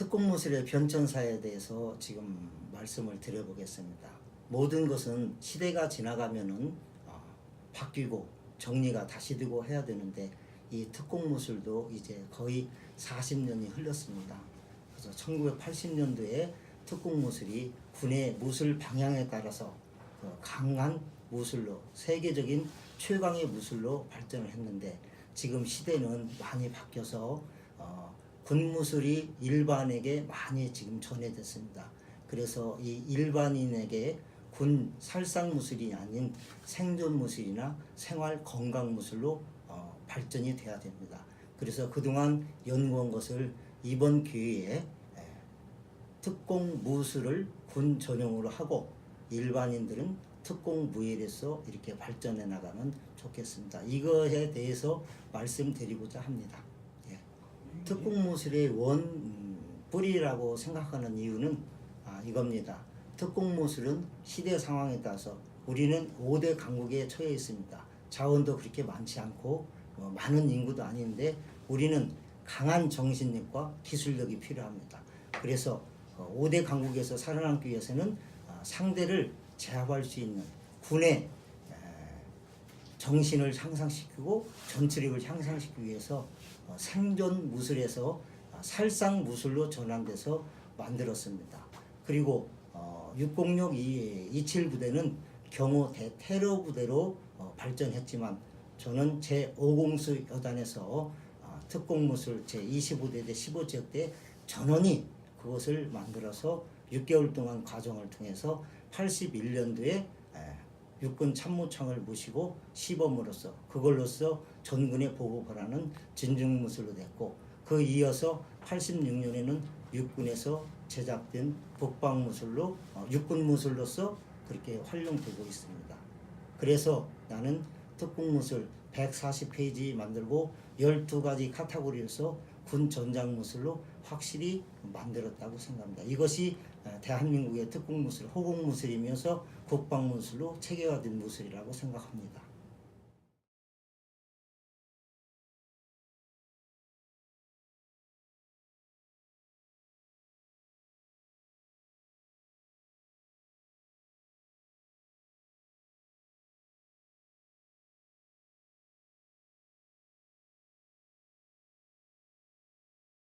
특공무술의 변천사에 대해서 지금 말씀을 드려보겠습니다. 모든 것은 시대가 지나가면은 어, 바뀌고 정리가 다시 되고 해야 되는데 이 특공무술도 이제 거의 40년이 흘렀습니다. 그래서 1980년도에 특공무술이 군의 무술 방향에 따라서 그 강한 무술로 세계적인 최강의 무술로 발전을 했는데 지금 시대는 많이 바뀌어서 어, 군무술이 일반에게 많이 지금 전해졌습니다. 그래서 이 일반인에게 군 살상 무술이 아닌 생존 무술이나 생활 건강 무술로 어, 발전이 돼야 됩니다. 그래서 그동안 연구한 것을 이번 기회에 에, 특공 무술을 군 전용으로 하고 일반인들은 특공 무예로서 이렇게 발전해 나가면 좋겠습니다. 이거에 대해서 말씀드리고자 합니다. 예. 특공 무술의 원 음, 뿌리라고 생각하는 이유는 아, 이겁니다. 특공 무술은 시대 상황에 따라서 우리는 5대 강국에 처해 있습니다. 자원도 그렇게 많지 않고 어, 많은 인구도 아닌데 우리는 강한 정신력과 기술력이 필요합니다. 그래서 어, 5대 강국에서 살아남기 위해서는 아, 상대를 제압할 수 있는 군의 에, 정신을 향상시키고 전투력을 향상시키기 위해서 어, 생존 무술에서 아, 살상 무술로 전환돼서 만들었습니다. 그리고 어, 606 27 부대는 경호 대 테러 부대로 어, 발전했지만 저는 제 5공수 여단에서 아, 특공무술 제 25대 대 15지역 대 전원이 그것을 만들어서 6개월 동안 과정을 통해서 81년도에 육군 참모총을 모시고 시범으로서 그걸로써 전군에 보급을 하는 진중무술로 됐고 그 이어서 86년에는 육군에서 제작된 북방무술로 어, 육군무술로서 그렇게 활용되고 있습니다. 그래서 나는 특공무술 140페이지 만들고 12가지 카테고리에서 군 전장 무술로 확실히 만들었다고 생각합니다. 이것이 어, 대한민국의 특공 무술, 호국무술이면서 국방 무술로 체계화된 무술이라고 생각합니다.